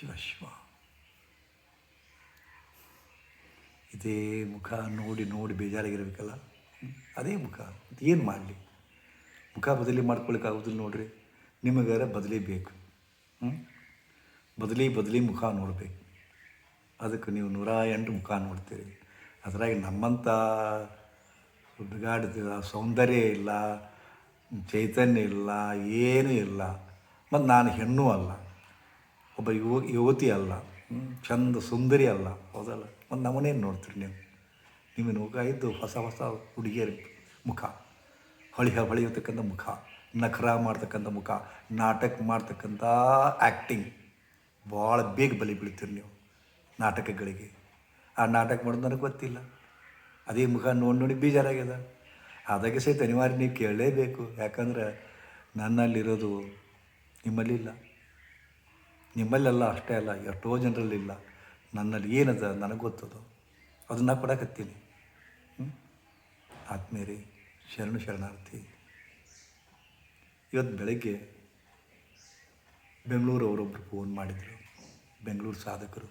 ಶಿವ ಶಿವ. ಇದೇ ಮುಖ ನೋಡಿ ನೋಡಿ ಬೇಜಾರಾಗಿರಬೇಕಲ್ಲ. ಅದೇ ಮುಖ. ಏನು ಮಾಡಲಿ? ಮುಖ ಬದಲಿ ಮಾಡ್ಕೊಳಕ್ಕೆ ಆಗೋದಿಲ್ಲ ನೋಡ್ರಿ. ನಿಮಗಾರ ಬದಲಿ ಬೇಕು. ಬದಲಿ ಬದಲಿ ಮುಖ ನೋಡಬೇಕು. ಅದಕ್ಕೆ ನೀವು ನೂರ ಎಂಟು ಮುಖ ನೋಡ್ತೀರಿ. ಅದರಾಗಿ ನಮ್ಮಂಥ ಹುಡುಗಾಡಿದ ಸೌಂದರ್ಯ ಇಲ್ಲ, ಚೈತನ್ಯ ಇಲ್ಲ, ಏನೂ ಇಲ್ಲ. ಮತ್ತು ನಾನು ಹೆಣ್ಣು ಅಲ್ಲ. ಒಬ್ಬ ಯುವ, ಯುವತಿ ಅಲ್ಲ ಚಂದ ಸುಂದರಿ ಅಲ್ಲ, ಹೌದಲ್ಲ? ಒಂದು ನಮನೆ ನೋಡ್ತೀರಿ ನೀವು. ನಿಮ್ಮ ಮುಖ ಇದ್ದು ಹೊಸ ಹೊಸ ಹುಡುಗಿಯರ ಮುಖ. ಹೊಳಿಯ ಹೊಳೆಯತಕ್ಕಂಥ ಮುಖ, ನಖರ ಮಾಡ್ತಕ್ಕಂಥ ಮುಖ, ನಾಟಕ ಮಾಡ್ತಕ್ಕಂಥ ಆ್ಯಕ್ಟಿಂಗ್ ಭಾಳ ಬೇಗ ಬಲಿ ಬೀಳ್ತೀರಿ ನೀವು ನಾಟಕಗಳಿಗೆ. ಆ ನಾಟಕ ಮಾಡೋದು ನನಗೆ ಗೊತ್ತಿಲ್ಲ. ಅದೇ ಮುಖ ನೋಡಿ ನೋಡಿ ಬೇಜಾರಾಗ್ಯದ. ಅದಕ್ಕೆ ಸಹಿತ ಅನಿವಾರ್ಯ ನೀವು ಕೇಳಲೇಬೇಕು. ಯಾಕಂದ್ರೆ ನನ್ನಲ್ಲಿರೋದು ನಿಮ್ಮಲ್ಲಿಲ್ಲ. ನಿಮ್ಮಲ್ಲೆಲ್ಲ ಅಷ್ಟೇ ಅಲ್ಲ, ಎಷ್ಟೋ ಜನರಲ್ಲಿಲ್ಲ. ನನ್ನಲ್ಲಿ ಏನದ ನನಗೆ ಗೊತ್ತದು? ಅದನ್ನು ಕೊಡಕತ್ತೀನಿ. ಆತ್ಮೀಯರೇ, ಶರಣು ಶರಣಾರ್ಥಿ. ಇವತ್ತು ಬೆಳಗ್ಗೆ ಬೆಂಗಳೂರು ಅವರೊಬ್ಬರು ಫೋನ್ ಮಾಡಿದರು. ಬೆಂಗಳೂರು ಸಾಧಕರು.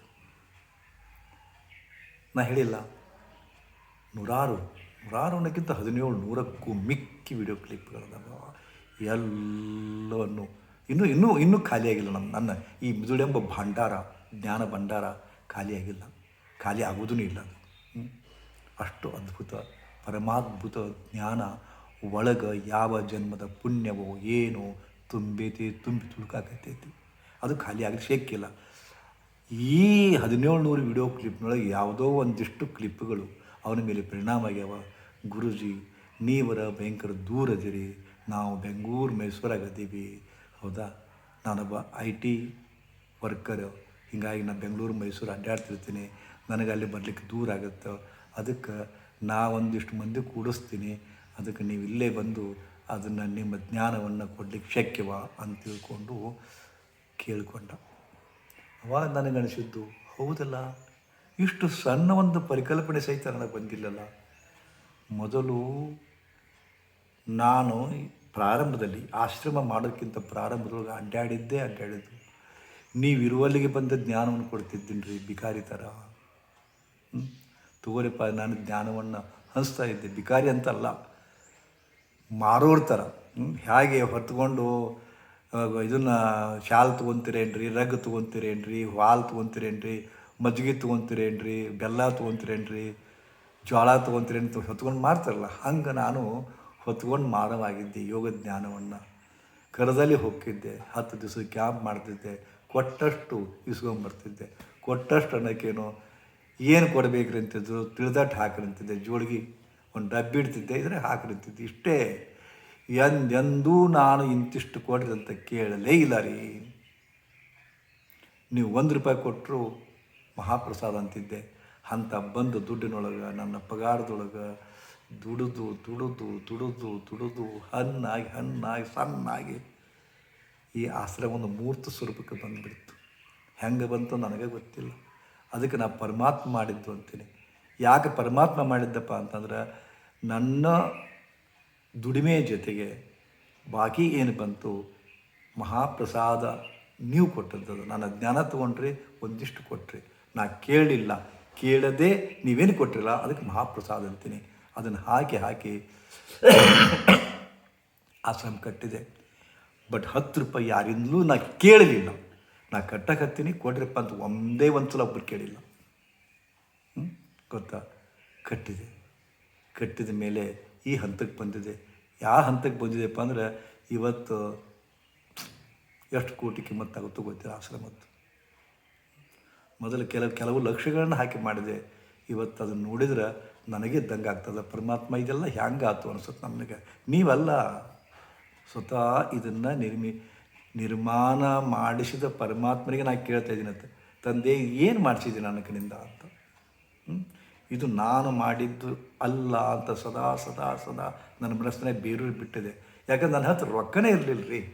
ನಾ ಹೇಳಿಲ್ಲ, ನೂರಾರು ನೂರಾರು ಅನ್ನೋಕ್ಕಿಂತ ಹದಿನೇಳು ನೂರಕ್ಕೂ ಮಿಕ್ಕಿ ವಿಡಿಯೋ ಕ್ಲಿಪ್ಗಳದಾವ ಎಲ್ಲವನ್ನು ಇನ್ನೂ ಇನ್ನೂ ಇನ್ನೂ ಖಾಲಿಯಾಗಿಲ್ಲ ನಮ್ಮ, ನನ್ನ ಈ ಮಿದುಳೆಂಬ ಭಂಡಾರ, ಜ್ಞಾನ ಭಂಡಾರ ಖಾಲಿಯಾಗಿಲ್ಲ. ಖಾಲಿ ಆಗೋದೂ ಇಲ್ಲ. ಅಷ್ಟು ಅದ್ಭುತ, ಪರಮಾದ್ಭುತ ಜ್ಞಾನ ಒಳಗೆ ಯಾವ ಜನ್ಮದ ಪುಣ್ಯವೋ ಏನೋ ತುಂಬೈತಿ ತುಂಬಿ ತುಳುಕಾಕತ್ತೈತಿ. ಅದು ಖಾಲಿ ಆಗಲಿ ಶೇಕಿಲ್ಲ ಈ ಹದಿನೇಳು ನೂರು ವಿಡಿಯೋ ಕ್ಲಿಪ್ನೊಳಗೆ ಯಾವುದೋ ಒಂದಿಷ್ಟು ಕ್ಲಿಪ್ಗಳು ಅವನ ಮೇಲೆ ಪರಿಣಾಮ ಆಗ್ಯಾವ. ಗುರುಜಿ, ನೀವರ ಭಯಂಕರ ದೂರದಿರಿ, ನಾವು ಬೆಂಗಳೂರು ಮೈಸೂರಾಗದ್ದೀವಿ ಹೌದಾ? ನಾನೊಬ್ಬ ಐ ಟಿ ವರ್ಕರ್. ಹೀಗಾಗಿ ನಾನು ಬೆಂಗಳೂರು, ಮೈಸೂರು ಅಡ್ಡಾಡ್ತಿರ್ತೀನಿ. ನನಗೆ ಅಲ್ಲಿ ಬರಲಿಕ್ಕೆ ದೂರ ಆಗುತ್ತೆ. ಅದಕ್ಕೆ ನಾ ಒಂದಿಷ್ಟು ಮಂದಿ ಕೂಡಿಸ್ತೀನಿ. ಅದಕ್ಕೆ ನೀವು ಇಲ್ಲೇ ಬಂದು ಅದನ್ನು ನಿಮ್ಮ ಜ್ಞಾನವನ್ನು ಕೊಡಲಿಕ್ಕೆ ಶಕ್ಯವ ಅಂತ ತಿಳ್ಕೊಂಡು ಕೇಳಿಕೊಂಡ. ಅವಾಗ ನನಗನಿಸಿದ್ದು ಹೌದಲ್ಲ, ಇಷ್ಟು ಸಣ್ಣ ಒಂದು ಪರಿಕಲ್ಪನೆ ಸಹಿತ ನನಗೆ ಬಂದಿಲ್ಲಲ್ಲ. ಮೊದಲು ನಾನು ಪ್ರಾರಂಭದಲ್ಲಿ ಆಶ್ರಮ ಮಾಡೋಕ್ಕಿಂತ ಪ್ರಾರಂಭದೊಳಗೆ ಅಡ್ಡಾಡಿದ್ದೇ ಅಡ್ಡಾಡಿದ್ದು. ನೀವು ಇರುವಲ್ಲಿಗೆ ಬಂದ ಜ್ಞಾನವನ್ನು ಕೊಡ್ತಿದ್ದೀನಿ ರೀ ಬಿಕಾರಿ ಥರ? ತಗೋರಿಪ್ಪ, ನಾನು ಜ್ಞಾನವನ್ನು ಹಂಚ್ತಾ ಇದ್ದೆ. ಬಿಕಾರಿ ಅಂತಲ್ಲ, ಮಾರೋರ್ ಥರ? ಹೇಗೆ ಹೊತ್ಕೊಂಡು ಇದನ್ನು ಶಾಲ್ ತೊಗೊತೀರೇನ್ರಿ, ರಗ್ ತೊಗೊತೀರೇನ್ರಿ ಹಾಲು ತೊಗೊತೀರೇನ್ರಿ, ಮಜ್ಜಿಗೆ ತೊಗೊತೀರೇನ್ರಿ, ಬೆಲ್ಲ ತೊಗೊತೀರೇನ್ರಿ ಜೋಳ ತೊಗೊತೀರೇನು ಹೊತ್ಕೊಂಡು ಮಾರ್ತಾರಲ್ಲ. ಹಂಗೆ ನಾನು ಹೊತ್ಕೊಂಡು ಮಾಡವಾಗಿದ್ದೆ ಯೋಗ ಜ್ಞಾನವನ್ನು. ಕರದಲ್ಲಿ ಹೋಗ್ತಿದ್ದೆ ಹತ್ತು ದಿವಸ ಕ್ಯಾಂಪ್ ಮಾಡ್ತಿದ್ದೆ, ಕೊಟ್ಟಷ್ಟು ಇಸ್ಕೊಂಬರ್ತಿದ್ದೆ. ಕೊಟ್ಟಷ್ಟು ಅನ್ನೋಕ್ಕೇನು, ಏನು ಕೊಡಬೇಕ್ರಿ ಅಂತಿದ್ರು ತಿಳಿದಟ್ಟು ಹಾಕ್ರಂತಿದ್ದೆ, ಜೋಳಿಗೆ ಒಂದು ಡಬ್ಬಿ ಇಡ್ತಿದ್ದೆ, ಇದ್ರೆ ಹಾಕ್ರಂತಿದ್ದೆ. ಇಷ್ಟೇ, ಎಂದೆಂದೂ ನಾನು ಇಂತಿಷ್ಟು ಕೊಡ್ರಿ ಅಂತ ಕೇಳಲೇ ಇಲ್ಲ ರೀ. ನೀವು ಒಂದು ರೂಪಾಯಿ ಕೊಟ್ಟರು ಮಹಾಪ್ರಸಾದ ಅಂತಿದ್ದೆ. ಅಂಥ ಬಂದು ದುಡ್ಡಿನೊಳಗೆ, ನನ್ನ ಪಗಾರದೊಳಗೆ ದುಡಿದು ದುಡಿದು ದುಡಿದು ದುಡಿದು ಹಣ್ಣಾಗಿ ಹಣ್ಣಾಗಿ, ಸಣ್ಣಾಗಿ ಈ ಆಸರೆ ಒಂದು ಮೂರ್ತ ಸ್ವರೂಪಕ್ಕೆ ಬಂದುಬಿಡ್ತು. ಹೆಂಗೆ ಬಂತು ನನಗೆ ಗೊತ್ತಿಲ್ಲ. ಅದಕ್ಕೆ ನಾ ಪರಮಾತ್ಮ ಮಾಡಿದ್ದು ಅಂತೀನಿ. ಯಾಕೆ ಪರಮಾತ್ಮ ಮಾಡಿದ್ದಪ್ಪ ಅಂತಂದ್ರೆ ನನ್ನ ದುಡಿಮೆ ಜೊತೆಗೆ ಬಾಕಿ ಏನು ಬಂತು, ಮಹಾಪ್ರಸಾದ ನೀವು ಕೊಟ್ಟದ್ದು ನನ್ನ ಜ್ಞಾನ ತೊಗೊಂಡ್ರಿ, ಒಂದಿಷ್ಟು ಕೊಟ್ಟ್ರಿ ನಾ ಕೇಳಿಲ್ಲ. ಕೇಳದೆ ನೀವೇನು ಕೊಟ್ಟಿರಲ್ಲ, ಅದಕ್ಕೆ ಮಹಾಪ್ರಸಾದ ಅಂತೀನಿ. ಅದನ್ನು ಹಾಕಿ ಹಾಕಿ ಆಶ್ರಮ ಕಟ್ಟಿದೆ. ಬಟ್ ಹತ್ತು ರೂಪಾಯಿ ಯಾರಿಂದಲೂ ನಾ ಕೇಳಲಿಲ್ಲ. ನಾ ಕಟ್ಟಕತ್ತೀನಿ ಕೊಡ್ರಿಪ್ಪ ಅಂತ ಒಂದೇ ಒಂದು ಸಲ ಒಬ್ಬರು ಕೇಳಿಲ್ಲ? ಗೊತ್ತಾ? ಕಟ್ಟಿದೆ. ಕಟ್ಟಿದ ಮೇಲೆ ಈ ಹಂತಕ್ಕೆ ಬಂದಿದೆ. ಯಾವ ಹಂತಕ್ಕೆ ಬಂದಿದೆಪ್ಪ ಅಂದ್ರೆ ಇವತ್ತು ಎಷ್ಟು ಕೋಟಿ ಕಿಮ್ಮತ್ತಾಗುತ್ತೋ ಗೊತ್ತಿಲ್ಲ ಆಶ್ರಮದ್ದು ಮೊದಲು ಕೆಲವು ಕೆಲವು ಲಕ್ಷಗಳನ್ನ ಹಾಕಿ ಮಾಡಿದೆ. ಇವತ್ತು ಅದನ್ನು ನೋಡಿದ್ರೆ ನನಗೆ ಇದ್ದಂಗೆ ಆಗ್ತದೆ. ಪರಮಾತ್ಮ ಇದೆಲ್ಲ ಹ್ಯಾಂಗಾತು ಅನ್ಸುತ್ತೆ ನಮಗೆ. ನೀವಲ್ಲ ಸ್ವತಃ ಇದನ್ನು ನಿರ್ಮಿ, ನಿರ್ಮಾಣ ಮಾಡಿಸಿದ ಪರಮಾತ್ಮನಿಗೆ ನಾನು ಕೇಳ್ತಾ ಇದ್ದೀನಿ ಅಂತ ತಂದೆ, ಏನು ಮಾಡಿಸಿದ್ದೀನಿ ನನ್ನ ಕಡೆಯಿಂದ ಅಂತ? ಇದು ನಾನು ಮಾಡಿದ್ದು ಅಲ್ಲ ಅಂತ ಸದಾ ಸದಾ ಸದಾ ನನ್ನ ಮನಸ್ಸನ್ನೇ ಬೇರೂರು ಬಿಟ್ಟಿದೆ. ಯಾಕಂದ್ರೆ ನನ್ನ ಹತ್ರ ರೊಕ್ಕನೇ ಇರಲಿಲ್ಲ ರೀ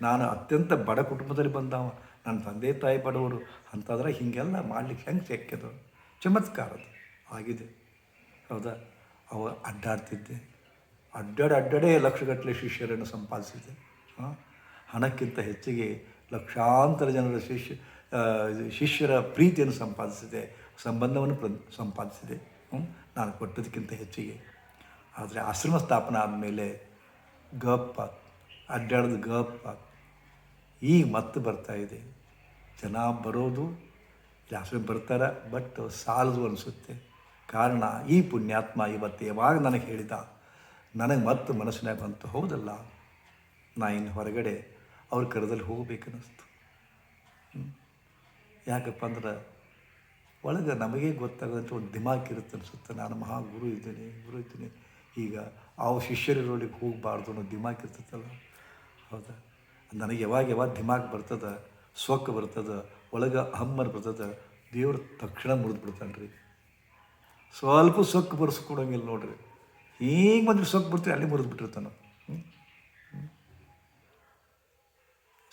ನಾನು ಅತ್ಯಂತ ಬಡ ಕುಟುಂಬದಲ್ಲಿ ಬಂದವ. ನನ್ನ ತಂದೆ, ತಾಯಿ ಬಡವರು ಅಂತಾದ್ರೆ ಹೀಗೆಲ್ಲ ಮಾಡ್ಲಿಕ್ಕೆ ಹೆಂಗೆ ಸಿಕ್ಕಿದ್ರು ಚಮತ್ಕಾರದು ಆಗಿದೆ. ಹೌದಾ? ಅವ ಅಡ್ಡಾಡ್ತಿದ್ದೆ. ಅಡ್ಡಾಡಿ ಅಡ್ಡಾಡೇ ಲಕ್ಷಗಟ್ಟಲೆ ಶಿಷ್ಯರನ್ನು ಸಂಪಾದಿಸಿದೆ ಹಣಕ್ಕಿಂತ ಹೆಚ್ಚಿಗೆ ಲಕ್ಷಾಂತರ ಜನರ ಶಿಷ್ಯ ಶಿಷ್ಯರ ಪ್ರೀತಿಯನ್ನು ಸಂಪಾದಿಸಿದೆ. ಸಂಬಂಧವನ್ನು ಪ್ರ, ಸಂಪಾದಿಸಿದೆ? ನಾನು ಕೊಟ್ಟದಕ್ಕಿಂತ ಹೆಚ್ಚಿಗೆ. ಆದರೆ ಆಶ್ರಮ ಸ್ಥಾಪನೆ ಆದಮೇಲೆ ಗಪ್ಪ, ಅಡ್ಡಾಡೋದು ಗಪ್ಪ. ಈಗ ಮತ್ತೆ ಬರ್ತಾ ಇದೆ. ಜನ ಬರೋದು, ಜಾಸ್ತಿ ಬರ್ತಾರೆ ಬಟ್ ಸಾಲದು ಅನಿಸುತ್ತೆ. ಕಾರಣ ಈ ಪುಣ್ಯಾತ್ಮ ಇವತ್ತು ಯಾವಾಗ ನನಗೆ ಹೇಳಿದ, ನನಗೆ ಮತ್ತೆ ಮನಸ್ಸಿನಾಗ ಬಂತು, ಹೌದಲ್ಲ? ನಾ ಇನ್ನು ಹೊರಗಡೆ ಅವ್ರ ಕರೆದಲ್ಲಿ ಹೋಗ್ಬೇಕನ್ನಿಸ್ತು. ಯಾಕಪ್ಪ ಅಂದ್ರೆ ಒಳಗೆ ನಮಗೆ ಗೊತ್ತಾಗದಂಥ ಒಂದು ದಿಮಾಕ್ ಇರುತ್ತೆ ಅನಿಸುತ್ತೆ. ನಾನು ಮಹಾ ಗುರು ಇದ್ದೇನೆ, ಗುರು ಇದ್ದೀನಿ. ಈಗ ಆ ಶಿಷ್ಯರಿರೋಳಿಗೆ ಹೋಗಬಾರ್ದು ಅನ್ನೋ ದಿಮಾಕ್ ಇರ್ತೈತಲ್ಲ? ಹೌದಾ? ನನಗೆ ಯಾವಾಗ ಯಾವಾಗ ದಿಮಾಕ್ ಬರ್ತದೆ, ಸೊಕ್ಕ ಬರ್ತದೆ, ಒಳಗೆ ಹಮ್ಮರ್ ಬರ್ತದೆ, ದೇವ್ರ ತಕ್ಷಣ ಮುರಿದು ಬಿಡ್ತಾನೆ ರೀ ಸ್ವಲ್ಪ ಸೊಕ್ಕು ಬರ್ಸ್ಕೊಡಂಗಿಲ್ಲ ನೋಡ್ರಿ. ಹೀಗೆ ಬಂದ್ರೆ ಸೊಕ್ಕು ಬರ್ತೀವಿ ಅಲ್ಲಿ ಮುರಿದು ಬಿಟ್ಟಿರ್ತಾನೆ.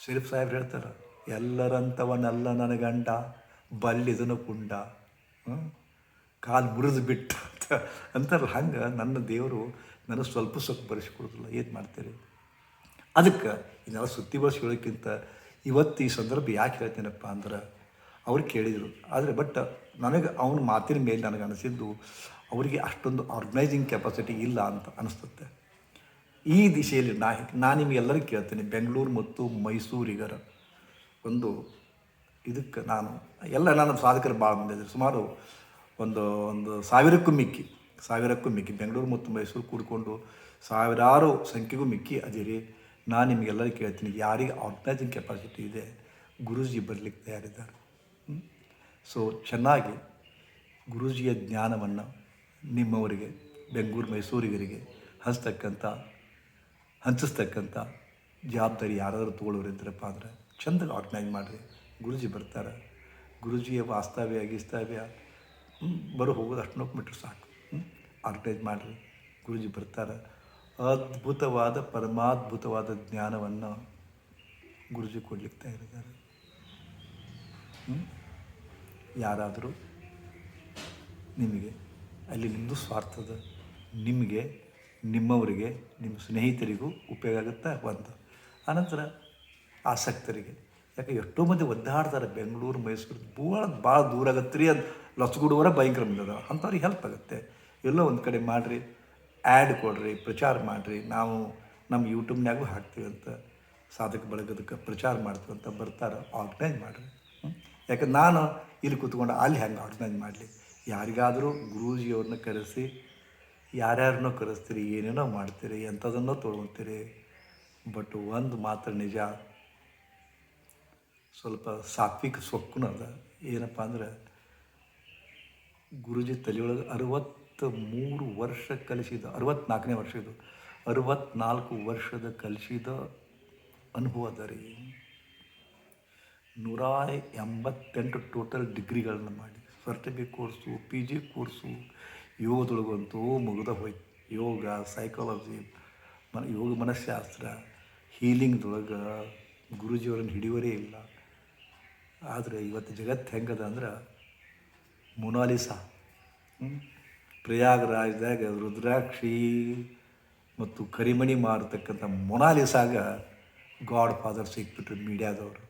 ಶರೀಫ್ ಸಾಹೇಬ್ರು ಹೇಳ್ತಾರೆ ಎಲ್ಲರಂಥವನ್ನೆಲ್ಲ ನನ್ನ ಗಂಡ, ಬಲ್ಲಿದನು ಕುಂಡ? ಕಾಲು ಮುರಿದು ಬಿಟ್ಟ ಅಂತ ಅಂತಾರಲ್ಲ, ಹಂಗೆ ನನ್ನ ದೇವರು ನನಗೆ ಸ್ವಲ್ಪ ಸೊಕ್ಕು ಬರೆಸಿಕೊಡೋದಿಲ್ಲ ಏನು ಮಾಡ್ತೀರಿ? ಅದಕ್ಕೆ ಇನ್ನೆಲ್ಲ ಸುತ್ತಿ ಬಳಸಿ ಹೇಳೋಕ್ಕಿಂತ ಇವತ್ತು ಈ ಸಂದರ್ಭ ಯಾಕೆ ಹೇಳ್ತೀನಪ್ಪ ಅಂದ್ರೆ, ಅವ್ರು ಕೇಳಿದರು. ಆದರೆ ಬಟ್ ನನಗೆ ಅವನ ಮಾತಿನ ಮೇಲೆ ನನಗೆ ಅನಿಸಿದ್ದು, ಅವರಿಗೆ ಅಷ್ಟೊಂದು ಆರ್ಗನೈಸಿಂಗ್ ಕೆಪಾಸಿಟಿ ಇಲ್ಲ ಅಂತ ಅನಿಸುತ್ತೆ ಈ ದಿಶೆಯಲ್ಲಿ ನಾ ನಾನು ನಿಮಗೆಲ್ಲರಿಗೂ ಕೇಳ್ತೀನಿ, ಬೆಂಗಳೂರು ಮತ್ತು ಮೈಸೂರಿಗರ ಒಂದು ಇದಕ್ಕೆ ನಾನು, ಎಲ್ಲ ನನ್ನ ಸಾಧಕರು ಭಾಳ ಮಂದಿ ಸುಮಾರು ಒಂದು ಒಂದು ಸಾವಿರಕ್ಕೂ ಮಿಕ್ಕಿ ಸಾವಿರಕ್ಕೂ ಮಿಕ್ಕಿ, ಬೆಂಗಳೂರು ಮತ್ತು ಮೈಸೂರು ಕೂಡಿಕೊಂಡು ಸಾವಿರಾರು ಸಂಖ್ಯೆಗೂ ಮಿಕ್ಕಿ ಅದಿರಿ. ನಾನು ನಿಮಗೆಲ್ಲರಿಗೂ ಕೇಳ್ತೀನಿ, ಯಾರಿಗೆ ಆರ್ಗನೈಸಿಂಗ್ ಕೆಪಾಸಿಟಿ ಇದೆ, ಗುರೂಜಿ ಬರಲಿಕ್ಕೆ ತಯಾರಿದ್ದಾರೆ. ಸೊ ಚೆನ್ನಾಗಿ ಗುರುಜಿಯ ಜ್ಞಾನವನ್ನು ನಿಮ್ಮವರಿಗೆ, ಬೆಂಗಳೂರು, ಮೈಸೂರಿಗರಿಗೆ ಹಂಚ್ತಕ್ಕಂಥ, ಹಂಚಿಸ್ತಕ್ಕಂಥ ಜವಾಬ್ದಾರಿ ಯಾರಾದರೂ ತೊಗೊಳ್ಳೋರಿದ್ರಪ್ಪ ಅಂದರೆ ಚಂದ ಆರ್ಗನೈಸ್ ಮಾಡಿರಿ. ಗುರುಜಿ ಬರ್ತಾರೆ. ಗುರುಜಿಯ ವಾಸ್ತವ್ಯ ಗೀಸ್ತವ್ಯ ಬರೋ ಹೋಗೋದು ಅಷ್ಟು ಮೀಟ್ರ್ ಸಾಕು. ಆರ್ಗನೈಸ್ ಮಾಡಿರಿ. ಗುರುಜಿ ಬರ್ತಾರೆ. ಅದ್ಭುತವಾದ, ಪರಮಾದ್ಭುತವಾದ ಜ್ಞಾನವನ್ನು ಗುರುಜಿ ಕೊಡ್ಲಿಕ್ಕೆ ಹ್ಮ್? ಯಾರಾದರೂ ನಿಮಗೆ, ಅಲ್ಲಿ ನಿಮ್ಮದು ಸ್ವಾರ್ಥದ ನಿಮಗೆ, ನಿಮ್ಮವರಿಗೆ, ನಿಮ್ಮ ಸ್ನೇಹಿತರಿಗೂ ಉಪಯೋಗ ಆಗುತ್ತಾ? ಒಂದು. ಆನಂತರ ಆಸಕ್ತರಿಗೆ. ಯಾಕೆ ಎಷ್ಟೋ ಮಂದಿ ಒದ್ದಾಡ್ತಾರೆ ಬೆಂಗಳೂರು, ಮೈಸೂರು ಭಾಳ ಭಾಳ ದೂರ ಆಗತ್ತೆ ರೀ ಅದು. ಲಸ್ಗುಡುವರ ಭಯಂಕರ ಅಂಥವ್ರಿಗೆ ಹೆಲ್ಪ್ ಆಗುತ್ತೆ. ಎಲ್ಲೋ ಒಂದು ಕಡೆ ಮಾಡಿರಿ ಆ್ಯಡ್ ಕೊಡ್ರಿ, ಪ್ರಚಾರ ಮಾಡಿರಿ. ನಾವು ನಮ್ಮ ಯೂಟ್ಯೂಬ್ನಾಗೂ ಹಾಕ್ತೀವಿ ಅಂತ. ಸಾಧಕ ಬಳಗದಕ್ಕೆ ಪ್ರಚಾರ ಮಾಡ್ತೀವಿ ಅಂತ ಬರ್ತಾರೆ ಆರ್ಗನೈಸ್ ಮಾಡಿರಿ. ಹ್ಮ್? ಯಾಕಂದ್ರೆ ನಾನು ಇಲ್ಲಿ ಕೂತ್ಕೊಂಡು ಅಲ್ಲಿ ಹೆಂಗೆ ಆರ್ಗನೈಸ್ ಮಾಡಲಿ? ಯಾರಿಗಾದರೂ ಗುರೂಜಿಯವ್ರನ್ನ ಕರೆಸಿ, ಯಾರ್ಯಾರನ್ನೋ ಕರೆಸ್ತೀರಿ, ಏನೇನೋ ಮಾಡ್ತೀರಿ ಎಂಥದನ್ನೋ ತೊಗೊಳ್ತೀರಿ. ಬಟ್ ಒಂದು ಮಾತ್ರ ನಿಜ, ಸ್ವಲ್ಪ ಸಾತ್ವಿಕ ಸೊಕ್ಕುನ ಅದ ಏನಪ್ಪ ಅಂದ್ರೆ, ಗುರುಜಿ ತಲೆಯೊಳಗೆ ಅರವತ್ತ ಮೂರು ವರ್ಷ ಕಲಿಸಿದ ಅರವತ್ತ್ನಾಲ್ಕನೇ ವರ್ಷ ಇದು. ಅರವತ್ನಾಲ್ಕು ವರ್ಷದ ಕಲಿಸಿದ ಅನುಭವ ಅದ ರೀ. ನೂರ ಎಂಬತ್ತೆಂಟು ಟೋಟಲ್ ಡಿಗ್ರಿಗಳನ್ನು ಮಾಡಿ certificate course P G course ಯೋಗದೊಳಗಂತೂ ಮುಗಿದ ಹೋಯ್ತು. ಯೋಗ ಸೈಕಾಲಜಿ ಮನ, ಯೋಗ ಮನಃಶಾಸ್ತ್ರ ಹೀಲಿಂಗ್ದೊಳಗೆ ಗುರುಜಿಯವರನ್ನು ಹಿಡಿಯೋರೇ ಇಲ್ಲ. ಆದರೆ ಇವತ್ತು ಜಗತ್ತು ಹೆಂಗದ ಅಂದ್ರೆ ಮೊನಾಲಿಸಾ. ಪ್ರಯಾಗರಾಜ್ದಾಗ ರುದ್ರಾಕ್ಷಿ ಮತ್ತು ಕರಿಮಣಿ ಮಾರತಕ್ಕಂಥ ಮೊನಾಲಿಸಾಗ ಗಾಡ್ ಫಾದರ್ ಸಿಕ್ಬಿಟ್ರು ಮೀಡಿಯಾದವರು.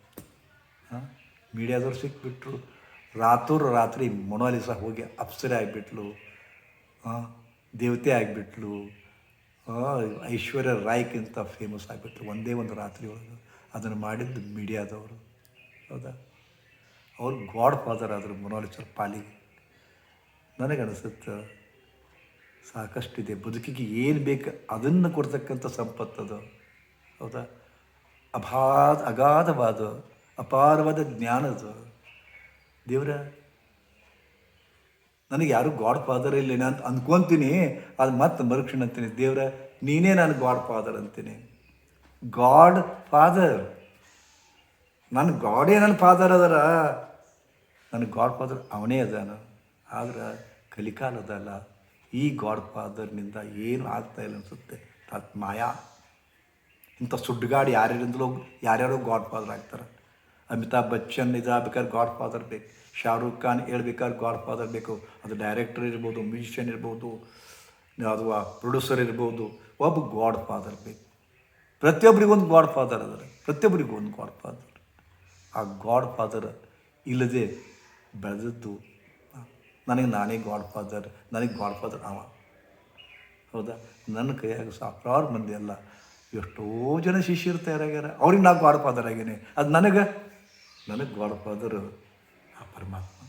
ಮೀಡಿಯಾದವ್ರು ಸಿಕ್ಬಿಟ್ರು. ರಾತ್ರೋರು ರಾತ್ರಿ ಮೊನಾಲಿಸಾ ಹೋಗಿ ಅಪ್ಸರೆ ಆಗಿಬಿಟ್ಲು ದೇವತೆ ಆಗಿಬಿಟ್ಲು ಐಶ್ವರ್ಯ ರಾಯ್ಗಿಂತ ಫೇಮಸ್ ಆಗಿಬಿಟ್ಲು. ಒಂದೇ ಒಂದು ರಾತ್ರಿ ಒಳಗೆ ಅದನ್ನು ಮಾಡಿದ್ದು ಮೀಡಿಯಾದವರು. ಹೌದಾ? ಅವ್ರು ಗಾಡ್ ಫಾದರ್ ಆದರು ಮೊನಾಲಿಸರ್ ಪಾಲಿಗೆ. ಸಾಕಷ್ಟು ಇದೆ ಬದುಕಿಗೆ ಏನು ಬೇಕು ಅದನ್ನು ಕೊಡ್ತಕ್ಕಂಥ ಸಂಪತ್ತದು. ಹೌದಾ? ಅಭಾದ ಅಗಾಧವಾದ ಅಪಾರವಾದ ಜ್ಞಾನದ ದೇವರ, ನನಗೆ ಯಾರು ಗಾಡ್ ಫಾದರ್ ಇಲ್ಲ ಅಂತ ಅಂದ್ಕೊತೀನಿ ಅದು ಮತ್ತೆ ಮರುಕ್ಷಣ ಅಂತೀನಿ. ದೇವ್ರ, ನೀನೇ ನಾನು ಗಾಡ್ ಫಾದರ್ ಅಂತೀನಿ. ಗಾಡ್ ಫಾದರ್ ನನ್ನ ಗಾಡೇ ನನ್ನ ಫಾದರ್ ಅದರ. ನನ್ನ ಗಾಡ್ ಫಾದರ್ ಅವನೇ ಅದಾನ. ಆದ್ರೆ ಕಲಿಕಾಲದಲ್ಲ ಈ ಗಾಡ್ ಫಾದರ್ನಿಂದ ಏನು ಆಗ್ತಾ ಇಲ್ಲ ಅನಿಸುತ್ತೆ. ತತ್ ಮಾಯಾ. ಇಂಥ ಸುಡ್ಗಾಡು ಯಾರ್ಯಾರಿಂದಲೂ ಯಾರ್ಯಾರೋ ಗಾಡ್ ಫಾದರ್ ಆಗ್ತಾರೆ. ಅಮಿತಾಬ್ ಬಚ್ಚನ್ ಇದಾಗಬೇಕಾದ್ರೆ ಗಾಡ್ ಫಾದರ್ ಬೇಕು. ಶಾರುಖ್ ಖಾನ್ ಹೇಳ್ಬೇಕಾದ್ರೆ ಗಾಡ್ ಫಾದರ್ ಬೇಕು. ಅದು ಡೈರೆಕ್ಟರ್ ಇರ್ಬೋದು ಮ್ಯೂಸಿಷಿಯನ್ ಇರ್ಬೋದು ಅಥವಾ ಪ್ರೊಡ್ಯೂಸರ್ ಇರ್ಬೋದು, ಒಬ್ಬ ಗಾಡ್ ಫಾದರ್ ಬೇಕು. ಪ್ರತಿಯೊಬ್ಬರಿಗೂ ಒಂದು ಗಾಡ್ ಫಾದರ್ ಅದರ. ಪ್ರತಿಯೊಬ್ಬರಿಗೂ ಒಂದು ಗಾಡ್ ಫಾದರ್ ಆ ಗಾಡ್ ಫಾದರ್ ಇಲ್ಲದೆ ಬೆಳೆದದ್ದು ನನಗೆ ನಾನೇ ಗಾಡ್ ಫಾದರ್ ನನಗೆ ಗಾಡ್ ಫಾದರ್ ಅವ. ಹೌದಾ? ನನ್ನ ಕೈಯಾಗ ಸಾವಿರಾರು ಮಂದಿ ಅಲ್ಲ. ಎಷ್ಟೋ ಜನ ಶಿಷ್ಯರು ತಯಾರಾಗ್ಯಾರ. ಅವ್ರಿಗೆ ನಾ ಗಾಡ್ ಫಾದರ್ ಆಗೇನೆ. ಅದು ನನಗೆ ನನಗೆ ಗಾಡ್ ಫಾದರ್ ಆ ಪರಮಾತ್ಮ.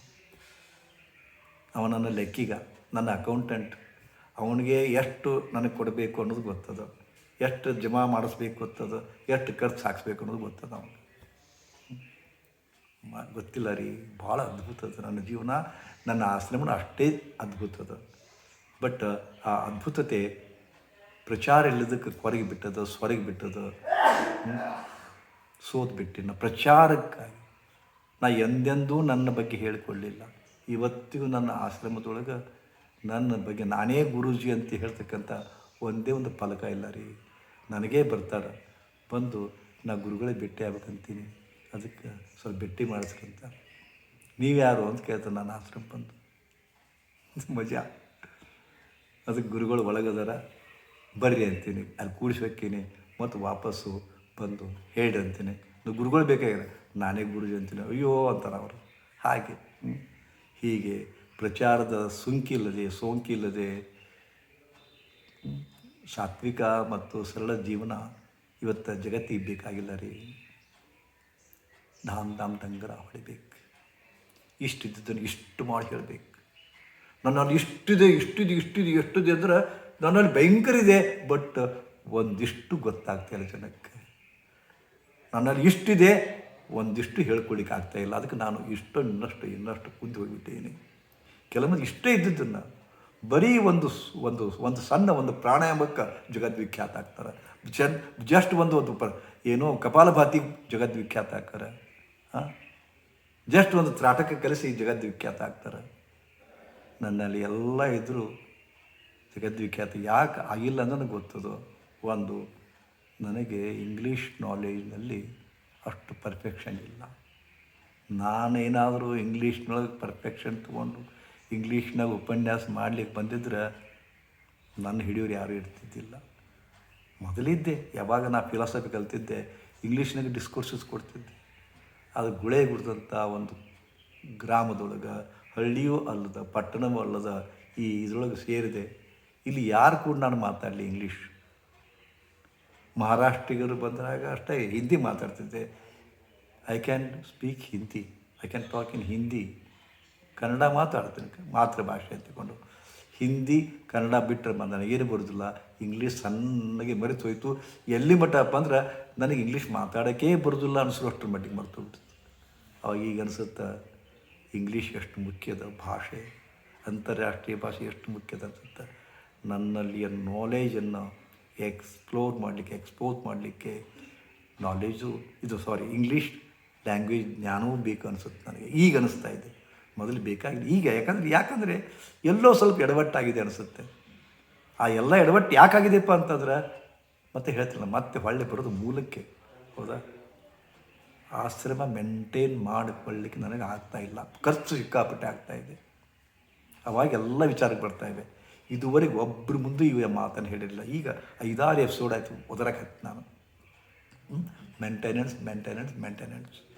ಅವ ನನ್ನ ಲೆಕ್ಕಿಗ, ನನ್ನ ಅಕೌಂಟೆಂಟ್ ಅವನಿಗೆ ಎಷ್ಟು ನನಗೆ ಕೊಡಬೇಕು ಅನ್ನೋದು ಗೊತ್ತದ. ಎಷ್ಟು ಜಮಾ ಮಾಡಿಸ್ಬೇಕು ಗೊತ್ತದ. ಎಷ್ಟು ಖರ್ಚು ಹಾಕ್ಸ್ಬೇಕು ಅನ್ನೋದು ಗೊತ್ತದ ಅವನಿಗೆ. ಮ- ಗೊತ್ತಿಲ್ಲ ರೀ ಭಾಳ ಅದ್ಭುತ ಅದ. ನನ್ನ ಜೀವನ, ನನ್ನ ಆಶ್ರಮನ ಅಷ್ಟೇ ಅದ್ಭುತ ಅದ. ಬಟ್ ಆ ಅದ್ಭುತತೆ ಪ್ರಚಾರ ಇಲ್ಲದಕ್ಕೆ ಕೊರಗಿ ಬಿಟ್ಟದ ಸ್ವರಗೆ ಬಿಟ್ಟದ. ಸೋತ್ ಬಿಟ್ಟಿನ ಪ್ರಚಾರಕ್ಕಾಗಿ. ನಾ ಎಂದೆಂದೂ ನನ್ನ ಬಗ್ಗೆ ಹೇಳಿಕೊಳ್ಳಿಲ್ಲ. ಇವತ್ತಿಗೂ ನನ್ನ ಆಶ್ರಮದೊಳಗೆ ನನ್ನ ಬಗ್ಗೆ ನಾನೇ ಗುರೂಜಿ ಅಂತ ಹೇಳ್ತಕ್ಕಂಥ ಒಂದೇ ಒಂದು ಫಲಕ ಇಲ್ಲ ರೀ. ನನಗೇ ಬರ್ತಾರೆ. ಬಂದು ನಾ ಗುರುಗಳೇ ಭೇಟಿ ಆಗ್ಬೇಕಂತೀನಿ. ಅದಕ್ಕೆ ಸ್ವಲ್ಪ ಭೇಟಿ ಮಾಡಿಸ್ಕಂತ. ನೀವ್ಯಾರು ಅಂತ ಕೇಳ್ತಾರೆ ನಾನು ಆಶ್ರಮ ಬಂದು. ಮಜಾ. ಅದಕ್ಕೆ ಗುರುಗಳು ಒಳಗದಾರ. ಬರ್ರಿ ಅಂತೀನಿ. ಅಲ್ಲಿ ಕೂಡಿಸ್ಬೇಕೀನಿ ಮತ್ತು ವಾಪಸ್ಸು ಬಂದು ಹೇಳಿ ಅಂತೀನಿ. ಗುರುಗಳು ಬೇಕಾಗಿಲ್ಲ. ನಾನೇ ಗುರುಜಿ ಅಂತೀನಿ. ಅಯ್ಯೋ ಅಂತಾರೆ ಅವರು. ಹಾಗೆ ಹೀಗೆ ಪ್ರಚಾರದ ಸುಂಕಿಲ್ಲದೆ, ಸೋಂಕಿಲ್ಲದೆ ಸಾತ್ವಿಕ ಮತ್ತು ಸರಳ ಜೀವನ ಇವತ್ತು ಜಗತ್ತಿಗೆ ಬೇಕಾಗಿಲ್ಲ ರೀ. ಧಾಮ್ ಧಾಮ್ ದಂಗರ ಹೊಡಿಬೇಕು. ಇಷ್ಟಿದ್ದನ್ನು ಇಷ್ಟು ಮಾಡಿ ಹೇಳಬೇಕು. ನನ್ನಲ್ಲಿ ಇಷ್ಟಿದೆ ಇಷ್ಟಿದೆ ಇಷ್ಟಿದೆ, ಎಷ್ಟಿದೆ ಅಂದ್ರೆ ನನ್ನಲ್ಲಿ ಭಯಂಕರ ಇದೆ, ಬಟ್ ಒಂದಿಷ್ಟು ಗೊತ್ತಾಗ್ತಾಯಿಲ್ಲ ಜನಕ್ಕೆ. ನನ್ನಲ್ಲಿ ಇಷ್ಟಿದೆ ಒಂದಿಷ್ಟು ಹೇಳ್ಕೊಳ್ಳಿಕ್ಕೆ ಆಗ್ತಾ ಇಲ್ಲ. ಅದಕ್ಕೆ ನಾನು ಇಷ್ಟು ಇನ್ನಷ್ಟು ಇನ್ನಷ್ಟು ಕುಂದು ಹೋಗಿಬಿಟ್ಟೇನೆ. ಕೆಲವೊಂದು ಇಷ್ಟೇ ಇದ್ದಿದ್ದನ್ನು ಬರೀ ಒಂದು ಒಂದು ಒಂದು ಸಣ್ಣ ಒಂದು ಪ್ರಾಣಾಯಾಮಕ್ಕೆ ಜಗದ್ವಿಖ್ಯಾತ ಆಗ್ತಾರೆ. ಜನ್, ಜಸ್ಟ್ ಒಂದು ಒಂದು ಪ ಏನೋ ಕಪಾಲಭಾತಿ ಜಗದ್ವಿಖ್ಯಾತ ಆಗ್ತಾರೆ. ಹಾಂ ಜಸ್ಟ್ ಒಂದು ತ್ರಾಟಕ ಕಲಿಸಿ ಜಗದ್ವಿಖ್ಯಾತ ಆಗ್ತಾರೆ. ನನ್ನಲ್ಲಿ ಎಲ್ಲ ಇದ್ದರೂ ಜಗದ್ವಿಖ್ಯಾತ ಯಾಕೆ ಆಗಿಲ್ಲ ಅಂದ್ರೆ ನನಗೆ ಗೊತ್ತದು. ಒಂದು, ನನಗೆ ಇಂಗ್ಲೀಷ್ ನಾಲೇಜ್ನಲ್ಲಿ ಪರ್ಫೆಕ್ಷನ್ ಇಲ್ಲ. ನಾನೇನಾದರೂ ಇಂಗ್ಲೀಷ್ನೊಳಗೆ ಪರ್ಫೆಕ್ಷನ್ ತೊಗೊಂಡು ಇಂಗ್ಲೀಷ್ನಾಗ ಉಪನ್ಯಾಸ ಮಾಡ್ಲಿಕ್ಕೆ ಬಂದಿದ್ರೆ ನನ್ನ ಹಿಡಿಯೋರು ಯಾರೂ ಇರ್ತಿದ್ದಿಲ್ಲ. ಮೊದಲಿದ್ದೆ, ಯಾವಾಗ ನಾ ಫಿಲಾಸಫಿ ಕಲ್ತಿದ್ದೆ ಇಂಗ್ಲೀಷ್ನಾಗ ಡಿಸ್ಕೋರ್ಸಸ್ ಕೊಡ್ತಿದ್ದೆ. ಅದು ಗುಳೆ ಗುಡ್ದಂಥ ಒಂದು ಗ್ರಾಮದೊಳಗೆ, ಹಳ್ಳಿಯೂ ಅಲ್ಲದ, ಪಟ್ಟಣವೂ ಅಲ್ಲದ ಈ ಇದ್ರೊಳಗೆ ಸೇರಿದೆ. ಇಲ್ಲಿ ಯಾರು ಕೂಡ ನಾನು ಮಾತಾಡಲಿ ಇಂಗ್ಲೀಷ್ ಮಹಾರಾಷ್ಟ್ರಿಗರು ಬಂದಾಗ ಅಷ್ಟೇ, Hindi ಮಾತಾಡ್ತಿದ್ದೆ. I can speak Hindi I can talk in Hindi Kannada ಮಾತಾಡ್ತೀನಿ ಮಾತೃಭಾಷೆ ಅಂತಕೊಂಡು ಹಿಂದಿ ಕನ್ನಡ ಬಿಟ್ಟರೆ ನನಗೆ ಏನು ಬರೋದಿಲ್ಲ ಇಂಗ್ಲೀಷ್ ಸಣ್ಣಗೆ ಮರೆತು ಹೋಯಿತು ಎಲ್ಲಿ ಮಟ್ಟಪ್ಪ ಅಂದ್ರೆ ನನಗೆ ಇಂಗ್ಲೀಷ್ ಮಾತಾಡೋಕ್ಕೇ ಬರೋದಿಲ್ಲ ಅಷ್ಟರ ಮಟ್ಟಿಗೆ ಮರೆತು ಹೋಗ್ಬಿಡ್ತು ಅವಾಗ ಈಗ ಅನಿಸುತ್ತೆ ಇಂಗ್ಲೀಷ್ ಎಷ್ಟು ಮುಖ್ಯದ ಭಾಷೆ ಅಂತಾರಾಷ್ಟ್ರೀಯ ಭಾಷೆ ಎಷ್ಟು ಮುಖ್ಯದ ಅನಿಸುತ್ತೆ ನನ್ನಲ್ಲಿಯ ನಾಲೇಜನ್ನು ಎಕ್ಸ್ಪ್ಲೋರ್ ಮಾಡಲಿಕ್ಕೆ ಎಕ್ಸ್ಪೋಸ್ ಮಾಡಲಿಕ್ಕೆ ನಾಲೇಜು ಇದು ಸಾರಿ ಇಂಗ್ಲೀಷ್ ಲ್ಯಾಂಗ್ವೇಜ್ ಜ್ಞಾನವೂ ಬೇಕು ಅನಿಸುತ್ತೆ ನನಗೆ. ಈಗ ಅನಿಸ್ತಾ ಇದೆ. ಮೊದಲು ಬೇಕಾಗಿದೆ ಈಗ, ಯಾಕಂದರೆ ಯಾಕಂದರೆ ಎಲ್ಲೋ ಸ್ವಲ್ಪ ಎಡವಟ್ಟಾಗಿದೆ ಅನಿಸುತ್ತೆ. ಆ ಎಲ್ಲ ಎಡವಟ್ಟು ಯಾಕಾಗಿದೆಪ್ಪ ಅಂತಂದ್ರೆ, ಮತ್ತೆ ಹೇಳ್ತಿಲ್ಲ, ಮತ್ತೆ ಹೊಳ್ಳೆ ಬರೋದು ಮೂಲಕ್ಕೆ. ಹೌದಾ? ಆಶ್ರಮ ಮೇಂಟೈನ್ ಮಾಡಿಕೊಳ್ಳಿಕ್ಕೆ ನನಗೆ ಆಗ್ತಾ ಇಲ್ಲ. ಖರ್ಚು ಸಿಕ್ಕಾಪಟ್ಟೆ ಇದೆ. ಅವಾಗ ಎಲ್ಲ ವಿಚಾರಕ್ಕೆ ಇವೆ ಇದುವರೆಗೆ ಒಬ್ಬರು ಮುಂದೆ ಇವ ಮಾತನ್ನು ಹೇಳಿರಲಿಲ್ಲ. ಈಗ ಐದಾರು ಎಪಿಸೋಡ್ ಆಯಿತು ಒದರಕ್ಕೆ ನಾನು. ಮೇಂಟೆನೆನ್ಸ್ ಮೇಂಟೆನೆನ್ಸ್ ಮೇಂಟೆನೆನ್ಸ್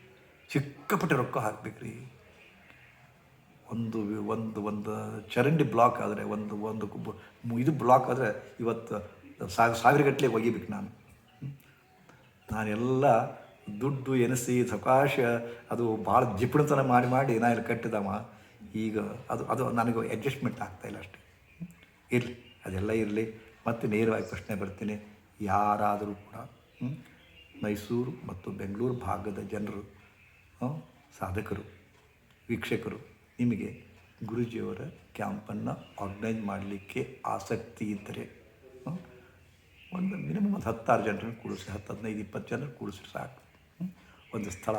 ಸಿಕ್ಕಾಪಟ್ಟೆ ರೊಕ್ಕ ಹಾಕ್ಬೇಕ್ರಿ. ಒಂದು ಒಂದು ಒಂದು ಚರಂಡಿ ಬ್ಲಾಕ್ ಆದರೆ ಒಂದು ಒಂದು ಇದು ಬ್ಲಾಕ್ ಆದರೆ ಇವತ್ತು ಸಾವಿರ ಸಾವಿರಗಟ್ಟಲೆ ಒಗಿಬೇಕು ನಾನು. ನಾನೆಲ್ಲ ದುಡ್ಡು, ಎನಿಸಿ, ಸಕಾಶ, ಅದು ಭಾಳ ಜಿಪುಣತನ ಮಾಡಿ ಮಾಡಿ ನಾನು ಇಲ್ಲಿ ಕಟ್ಟಿದವ. ಈಗ ಅದು ಅದು ನನಗೆ ಅಡ್ಜಸ್ಟ್ಮೆಂಟ್ ಆಗ್ತಾಯಿಲ್ಲ ಅಷ್ಟೇ. ಇರಲಿ, ಅದೆಲ್ಲ ಇರಲಿ. ಮತ್ತೆ ನೇರವಾಗಿ ಪ್ರಶ್ನೆ ಬರ್ತೀನಿ. ಯಾರಾದರೂ ಕೂಡ ಮೈಸೂರು ಮತ್ತು ಬೆಂಗಳೂರು ಭಾಗದ ಜನರು ಸಾಧಕರು, ವೀಕ್ಷಕರು, ನಿಮಗೆ ಗುರುಜಿಯವರ ಕ್ಯಾಂಪನ್ನು ಆರ್ಗನೈಸ್ ಮಾಡಲಿಕ್ಕೆ ಆಸಕ್ತಿ ಇದ್ದರೆ ಒಂದು ಮಿನಿಮಮ್ ಒಂದು ಹತ್ತಾರು ಜನರನ್ನು ಕೂಡಿಸಿ ಹತ್ತು ಹದಿನೈದು ಇಪ್ಪತ್ತು ಜನರು ಕೂಡಿಸಿ ಸಾಕು ಒಂದು ಸ್ಥಳ,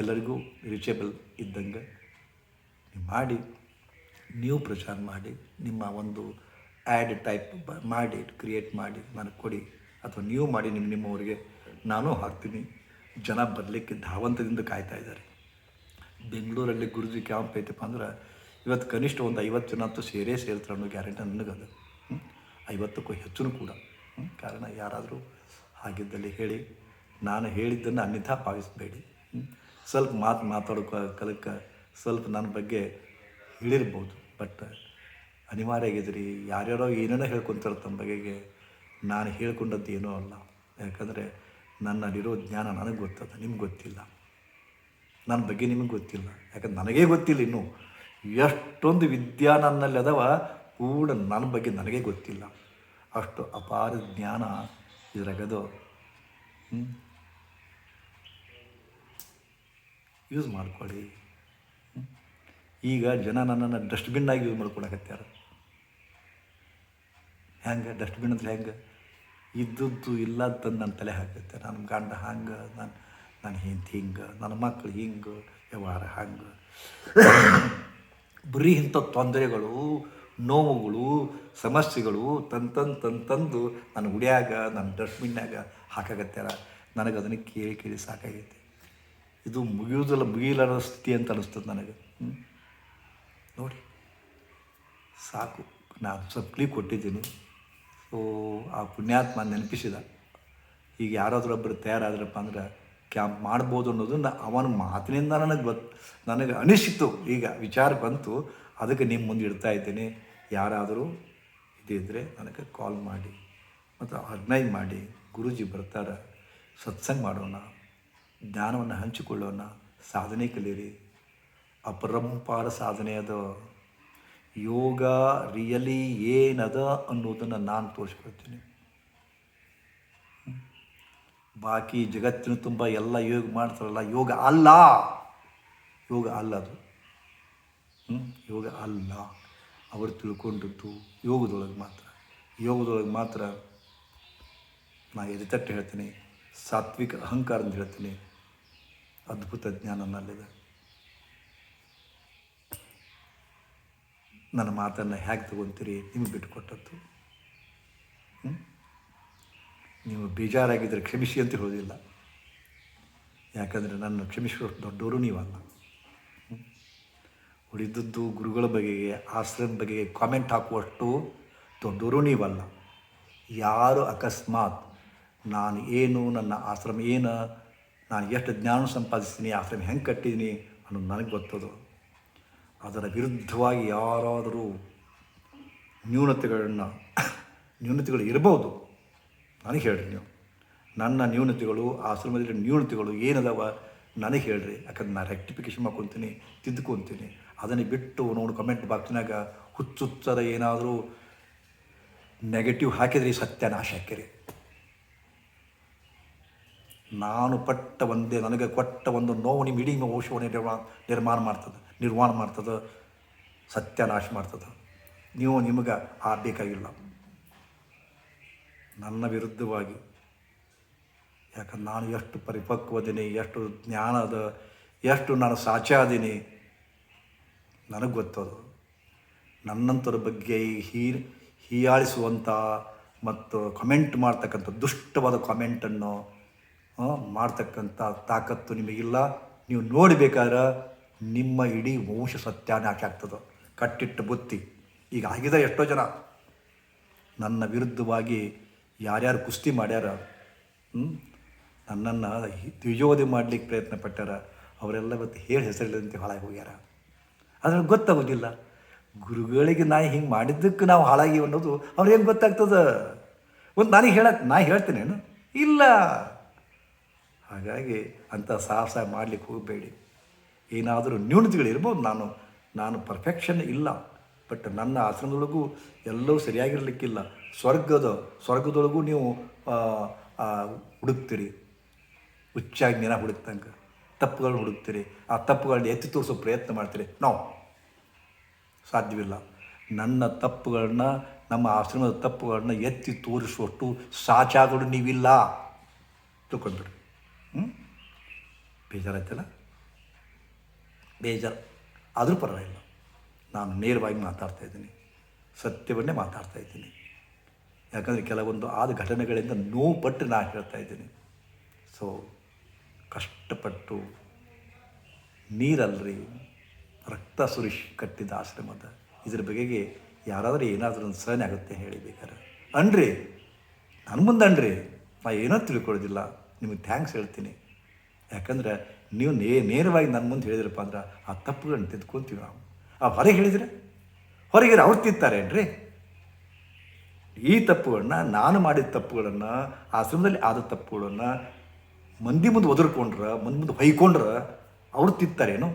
ಎಲ್ಲರಿಗೂ ರೀಚೇಬಲ್ ಇದ್ದಂಗೆ ನೀವು ಮಾಡಿ, ನೀವು ಪ್ರಚಾರ ಮಾಡಿ, ನಿಮ್ಮ ಒಂದು ಆ್ಯಡ್ ಟೈಪ್ ಮಾಡಿ ಕ್ರಿಯೇಟ್ ಮಾಡಿ ನನಗೆ ಕೊಡಿ ಅಥವಾ ನೀವು ಮಾಡಿ, ನಿಮ್ಮ ನಿಮ್ಮವರಿಗೆ ನಾನು ಹಾಕ್ತೀನಿ. ಜನ ಬರಲಿಕ್ಕೆ ಧಾವಂತದಿಂದ ಕಾಯ್ತಾ ಇದ್ದಾರೆ. ಬೆಂಗಳೂರಲ್ಲಿ ಗುರುಜಿ ಕ್ಯಾಂಪ್ ಐತಪ್ಪ ಅಂದ್ರೆ ಇವತ್ತು ಕನಿಷ್ಠ ಒಂದು ಐವತ್ತು ಜನ ಅಂತೂ ಸೇರೇ ಸೇರ್ತಾರೆ ಅನ್ನೋ ಗ್ಯಾರಂಟಿ ನನಗದು. ಐವತ್ತಕ್ಕೂ ಹೆಚ್ಚು ಕೂಡ. ಕಾರಣ ಯಾರಾದರೂ ಹಾಗಿದ್ದಲ್ಲಿ ಹೇಳಿ, ನಾನು ಹೇಳಿದ್ದನ್ನು ಅನ್ಯಥಾ ಪಾವಿಸಬೇಡಿ. ಸ್ವಲ್ಪ ಮಾತು ಮಾತಾಡೋಕೆ ಕಲಕ್ಕೆ ಸ್ವಲ್ಪ ನನ್ನ ಬಗ್ಗೆ ಹೇಳಿರ್ಬೋದು. ಬಟ್ ಅನಿವಾರ್ಯ ಆಗಿದ್ರಿ, ಯಾರ್ಯಾರೋ ಏನೇನೋ ಹೇಳ್ಕೊತಾರೆ ತಮ್ಮ ಬಗೆಗೆ. ನಾನು ಹೇಳ್ಕೊಂಡದ್ದು ಏನೂ ಅಲ್ಲ. ಯಾಕಂದರೆ ನನ್ನಲ್ಲಿರೋ ಜ್ಞಾನ ನನಗೆ ಗೊತ್ತದ, ನಿಮ್ಗೆ ಗೊತ್ತಿಲ್ಲ. ನನ್ನ ಬಗ್ಗೆ ನಿಮಗೆ ಗೊತ್ತಿಲ್ಲ. ಯಾಕಂದ್ರೆ ನನಗೇ ಗೊತ್ತಿಲ್ಲ ಇನ್ನೂ. ಎಷ್ಟೊಂದು ವಿದ್ಯಾ ನನ್ನಲ್ಲಿ ಅದಾವ, ಕೂಡ ನನ್ನ ಬಗ್ಗೆ ನನಗೇ ಗೊತ್ತಿಲ್ಲ. ಅಷ್ಟು ಅಪಾರ ಜ್ಞಾನ ಇದ್ರಾಗದು. ಯೂಸ್ ಮಾಡ್ಕೊಳ್ಳಿ. ಈಗ ಜನ ನನ್ನನ್ನು ಡಸ್ಟ್ಬಿನ್ನಾಗಿ ಯೂಸ್ ಮಾಡ್ಕೊಳಕತ್ಯಾರ. ಹೆಂಗೆ? ಡಸ್ಟ್ಬಿನ್ ಅಂದ್ರೆ ಹೆಂಗೆ? ಇದ್ದದ್ದು ಇಲ್ಲ ಅಂತ ನನ್ನ ತಲೆ ಹಾಕತ್ತೆ. ನನ್ನ ಗಂಡ ಹಂಗೆ ನನ್ನ ನನ್ನ ಹೆಂಡತಿ ಹಿಂಗೆ, ನನ್ನ ಮಕ್ಳು ಹಿಂಗೆ, ವ್ಯವಹಾರ ಹಂಗೆ. ಬರೀ ಇಂಥ ತೊಂದರೆಗಳು, ನೋವುಗಳು, ಸಮಸ್ಯೆಗಳು ತಂತಂದು ತಂತಂದು ತಂದು ತಂದು ನನ್ನ ಉಡಿಯಾಗ ನನ್ನ ಡಸ್ಟ್ಬಿನ್ನಾಗ ಹಾಕಾಕತ್ಯಾರ. ನನಗೆ ಅದನ್ನು ಕೇಳಿ ಕೇಳಿ ಸಾಕಾಗೈತೆ. ಇದು ಮುಗಿಯೋದಲ್ಲ ಮುಗಿಯಲಾರ ಸ್ಥಿತಿ ಅಂತ ಅನ್ನಿಸ್ತದೆ ನನಗೆ. ನೋಡಿ, ಸಾಕು. ನಾನು ಸಪ್ಲಿ ಕೊಟ್ಟಿದ್ದೀನಿ. ಆ ಪುಣ್ಯಾತ್ಮ ನೆನಪಿಸಿದ. ಈಗ ಯಾರಾದರೂ ಒಬ್ಬರು ತಯಾರಾದ್ರಪ್ಪ ಅಂದ್ರೆ ಕ್ಯಾಂಪ್ ಮಾಡ್ಬೋದು ಅನ್ನೋದನ್ನ ಅವನ ಮಾತಿನಿಂದ ನನಗೆ ಗೊತ್ತು ನನಗೆ ಅನಿಸಿತು ಈಗ ವಿಚಾರ ಬಂತು, ಅದಕ್ಕೆ ನಿಮ್ಮ ಮುಂದೆ ಇಡ್ತಾ ಇದ್ದೀನಿ. ಯಾರಾದರೂ ಇದಿದ್ದರೆ ನನಗೆ ಕಾಲ್ ಮಾಡಿ ಮತ್ತು ಆರ್ಗನೈಸ್ ಮಾಡಿ. ಗುರೂಜಿ ಬರ್ತಾರೆ, ಸತ್ಸಂಗ ಮಾಡೋಣ, ಜ್ಞಾನವನ್ನು ಹಂಚಿಕೊಳ್ಳೋಣ, ಸಾಧನೆ ಕಲೀರಿ ಅಪರಂಪಾರ ಸಾಧನೆ ಅದು. ಯೋಗ ರಿಯಲಿ ಏನದ ಅನ್ನೋದನ್ನು ನಾನು ತೋರಿಸ್ಕೊಳ್ತೀನಿ. ಬಾಕಿ ಜಗತ್ತಿನ ತುಂಬ ಎಲ್ಲ ಯೋಗ ಮಾಡ್ತಾರಲ್ಲ, ಯೋಗ ಅಲ್ಲ. ಯೋಗ ಅಲ್ಲ ಅದು? ಯೋಗ ಅಲ್ಲ. ಅವರು ತಿಳ್ಕೊಂಡದ್ದು ಯೋಗದೊಳಗೆ ಮಾತ್ರ. ಯೋಗದೊಳಗೆ ಮಾತ್ರ ನಾ ಎದೆತಟ್ಟು ಹೇಳ್ತೀನಿ. ಸಾತ್ವಿಕ ಅಹಂಕಾರ ಅಂತ ಹೇಳ್ತೀನಿ. ಅದ್ಭುತ ಜ್ಞಾನ ನಲ್ಲಿದೆ. ನನ್ನ ಮಾತನ್ನು ಹೇಗೆ ತಗೊತೀರಿ ನಿಮಗೆ ಬಿಟ್ಟು ಕೊಟ್ಟದ್ದು ನೀವು ಬೇಜಾರಾಗಿದ್ದರೆ ಕ್ಷಮಿಸಿ ಅಂತ ಹೇಳೋದಿಲ್ಲ ಯಾಕಂದರೆ ನನ್ನ ಕ್ಷಮಿಸುವಷ್ಟು ದೊಡ್ಡವರು ನೀವಲ್ಲ? ಉಳಿದದ್ದು ಗುರುಗಳ ಬಗೆಗೆ ಆಶ್ರಮದ ಬಗೆಗೆ ಕಾಮೆಂಟ್ ಹಾಕುವಷ್ಟು ದೊಡ್ಡವರು ನೀವಲ್ಲ. ಯಾರು ಅಕಸ್ಮಾತ್ ನಾನು ಏನು, ನನ್ನ ಆಶ್ರಮ ಏನು, ನಾನು ಎಷ್ಟು ಜ್ಞಾನ ಸಂಪಾದಿಸ್ತೀನಿ, ಆಶ್ರಮ ಹೆಂಗೆ ಕಟ್ಟಿದ್ದೀನಿ ಅನ್ನೋದು ನನಗೆ ಗೊತ್ತದು. ಅದರ ವಿರುದ್ಧವಾಗಿ ಯಾರಾದರೂ ನ್ಯೂನತೆಗಳನ್ನು, ನ್ಯೂನತೆಗಳು ಇರಬಹುದು. ನನಗೆ ಹೇಳ್ರಿ ನೀವು. ನನ್ನ ನ್ಯೂನತೆಗಳು, ಆಶ್ರಮದಲ್ಲಿ ನ್ಯೂನತೆಗಳು ಏನದಾವ ನನಗೆ ಹೇಳ್ರಿ. ಯಾಕಂದ್ರೆ ನಾನು ರೆಕ್ಟಿಫಿಕೇಶನ್ ಮಾಡ್ಕೊತೀನಿ, ತಿದ್ದುಕೊತೀನಿ. ಅದನ್ನು ಬಿಟ್ಟು ನೋಡಿ ಕಮೆಂಟ್ ಬಾಕ್ಸ್ನಾಗ ಹುಚ್ಚುತ್ತರ ಏನಾದರೂ ನೆಗೆಟಿವ್ ಹಾಕಿದ್ರಿ ಸತ್ಯನಾಶ ಹಾಕಿರಿ. ನಾನು ಪಟ್ಟ ಒಂದೇ, ನನಗೆ ಕೊಟ್ಟ ಒಂದು ನೋವು ನಿಮ್ಮ ಇಡೀ ಔಷಧ ನಿರ್ಮಾಣ ನಿರ್ಮಾಣ ಮಾಡ್ತದೆ. ನಿರ್ಮಾಣ ಮಾಡ್ತದೆ, ಸತ್ಯನಾಶ ಮಾಡ್ತದೆ. ನೀವು ನಿಮಗೆ ಆ ಬೇಕಾಗಿಲ್ಲ. ನನ್ನ ವಿರುದ್ಧವಾಗಿ ಯಾಕಂದ್ರೆ ನಾನು ಎಷ್ಟು ಪರಿಪಕ್ವದೀನಿ, ಎಷ್ಟು ಜ್ಞಾನದ ಎಷ್ಟು ನಾನು ಸಾಚಾದಿನಿ ನನಗೆ ಗೊತ್ತದು. ನನ್ನಂತರ ಬಗ್ಗೆ ಹೀ ಹೀಯಾಳಿಸುವಂಥ ಮತ್ತು ಕಮೆಂಟ್ ಮಾಡ್ತಕ್ಕಂಥ, ದುಷ್ಟವಾದ ಕಾಮೆಂಟನ್ನು ಮಾಡ್ತಕ್ಕಂಥ ತಾಕತ್ತು ನಿಮಗಿಲ್ಲ. ನೀವು ನೋಡಬೇಕಾದ್ರೆ ನಿಮ್ಮ ಇಡೀ ವಂಶ ಸತ್ಯಾನಾಶ ಆಗ್ತದೆ. ಕಟ್ಟಿಟ್ಟ ಬುತ್ತಿ. ಈಗ ಆಗಿದೆ ಎಷ್ಟೋ ಜನ. ನನ್ನ ವಿರುದ್ಧವಾಗಿ ಯಾರ್ಯಾರು ಕುಸ್ತಿ ಮಾಡ್ಯಾರ? ನನ್ನನ್ನು ದ್ವಿಜೋಧಿ ಮಾಡ್ಲಿಕ್ಕೆ ಪ್ರಯತ್ನ ಪಟ್ಟಾರ. ಅವರೆಲ್ಲ ಇವತ್ತು ಹೇಳಿ ಹೆಸರಿಲ್ಲದಂತೆ ಹಾಳಾಗಿ ಹೋಗ್ಯಾರ. ಅದ್ರಲ್ಲಿ ಗೊತ್ತಾಗೋದಿಲ್ಲ. ಗುರುಗಳಿಗೆ ನಾ ಹಿಂಗೆ ಮಾಡಿದ್ದಕ್ಕೆ ನಾವು ಹಾಳಾಗಿ ಅನ್ನೋದು ಅವ್ರೇನು ಗೊತ್ತಾಗ್ತದ. ಒಂದು ನನಗೆ ಹೇಳಕ್ಕೆ ನಾ ಹೇಳ್ತೇನೇನು ಇಲ್ಲ. ಹಾಗಾಗಿ ಅಂಥ ಸಾಹಸ ಮಾಡಲಿಕ್ಕೆ ಹೋಗಬೇಡಿ. ಏನಾದರೂ ನ್ಯೂನತೆಗಳಿರ್ಬೋದು, ನಾನು ನಾನು ಪರ್ಫೆಕ್ಷನ್ ಇಲ್ಲ. ಬಟ್ ನನ್ನ ಆಶ್ರಮದೊಳಗೂ ಎಲ್ಲವೂ ಸರಿಯಾಗಿರಲಿಕ್ಕಿಲ್ಲ. ಸ್ವರ್ಗದ, ಸ್ವರ್ಗದೊಳಗೂ ನೀವು ಹುಡುಕ್ತೀರಿ. ಹುಚ್ಚಾಗಿ ಜ್ಞಾನ ಹುಡುಕ್ತಂಗೆ ತಪ್ಪುಗಳನ್ನ ಹುಡುಕ್ತೀರಿ. ಆ ತಪ್ಪುಗಳನ್ನ ಎತ್ತಿ ತೋರಿಸೋ ಪ್ರಯತ್ನ ಮಾಡ್ತೀರಿ. ನಾವು ಸಾಧ್ಯವಿಲ್ಲ. ನನ್ನ ತಪ್ಪುಗಳನ್ನ, ನಮ್ಮ ಆಶ್ರಮದ ತಪ್ಪುಗಳನ್ನ ಎತ್ತಿ ತೋರಿಸುವಷ್ಟು ಸಾಚಾಗಳು ನೀವಿಲ್ಲ. ತಿಳ್ಕೊಂಡ್ಬಿಡ್ರಿ. ಹ್ಞೂ ಬೇಜಾರಾಯ್ತಲ್ಲ? ಬೇಜಾರು. ಆದರೂ ಪರವಾಗಿಲ್ಲ. ನಾನು ನೇರವಾಗಿ ಮಾತಾಡ್ತಾ ಇದ್ದೀನಿ. ಸತ್ಯವನ್ನೇ ಮಾತಾಡ್ತಾ ಇದ್ದೀನಿ. ಯಾಕಂದರೆ ಕೆಲವೊಂದು ಆದ ಘಟನೆಗಳಿಂದ ನೋವು ಪಟ್ಟು ನಾನು ಹೇಳ್ತಾ ಇದ್ದೀನಿ. ಸೊ ಕಷ್ಟಪಟ್ಟು ನೀರಲ್ರಿ, ರಕ್ತ ಸುರಿಶ್ ಕಟ್ಟಿದ ಆಶ್ರಮದ. ಇದ್ರ ಬಗೆಗೆ ಯಾರಾದರೂ ಏನಾದರೂ ಒಂದು ಸಹನೆ ಆಗುತ್ತೆ ಹೇಳಿ ಅನ್ರಿ ನನ್ನ ಮುಂದೆ ಅನ್ರಿ, ನಾ ಏನೋ ತಿಳ್ಕೊಳ್ಳೋದಿಲ್ಲ ನಿಮಗೆ ಥ್ಯಾಂಕ್ಸ್ ಹೇಳ್ತೀನಿ. ಯಾಕಂದ್ರೆ ನೀವು ನೇ, ನೇರವಾಗಿ ನನ್ನ ಮುಂದೆ ಹೇಳಿದ್ರಪ್ಪ ಅಂದ್ರೆ ಆ ತಪ್ಪುಗಳನ್ನ ತಿದ್ಕೊಂತೀವಿ ನಾವು. ಆ ಹೊರಗೆ ಹೇಳಿದರೆ? ಹೊರಗೆ ಅವ್ರು ತಿಂತಾರೇನ್ರಿ? ಈ ತಪ್ಪುಗಳನ್ನ, ನಾನು ಮಾಡಿದ ತಪ್ಪುಗಳನ್ನು, ಆಶ್ರಮದಲ್ಲಿ ಆದ ತಪ್ಪುಗಳನ್ನು, ಮಂದಿ ಮುಂದೆ ಒದರ್ಕೊಂಡ್ರೆ, ಮಂದಿ ಮುಂದೆ ಹೊಯ್ಕೊಂಡ್ರೆ ಅವ್ರು ತಿಂತಾರೇನು?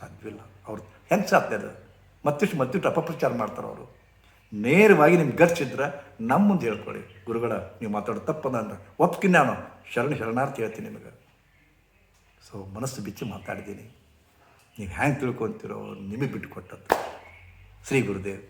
ಸಾಧ್ಯವಿಲ್ಲ ಅವ್ರು ಹೆಂಗೆ ಸಾಧ್ಯ ಅದು? ಮತ್ತಿಷ್ಟು ಮತ್ತಿಷ್ಟು ಅಪಪ್ರಚಾರ ಮಾಡ್ತಾರೆ ಅವರು. ನೇರವಾಗಿ ನಿಮ್ಗೆ ಗರ್ಚಿದ್ರೆ ನಮ್ಮ ಮುಂದೆ ಹೇಳ್ಕೊಳ್ಳಿ. ಗುರುಗಳ, ನೀವು ಮಾತಾಡೋ ತಪ್ಪದ ಅಂದ್ರೆ ನಾನು ಶರಣ, ಶರಣಾರ್ಥಿ ಹೇಳ್ತೀನಿ ನಿಮಗೆ. ಸೊ ಮನಸ್ಸು ಬಿಚ್ಚಿ ಮಾತಾಡಿದ್ದೀನಿ. ನೀವು ಹ್ಯಾಂಗೆ ತಿಳ್ಕೊತೀರೋ ನಿಮಗೆ ಬಿಟ್ಟು ಕೊಟ್ಟದ್ದು. ಶ್ರೀ ಗುರುದೇವ್.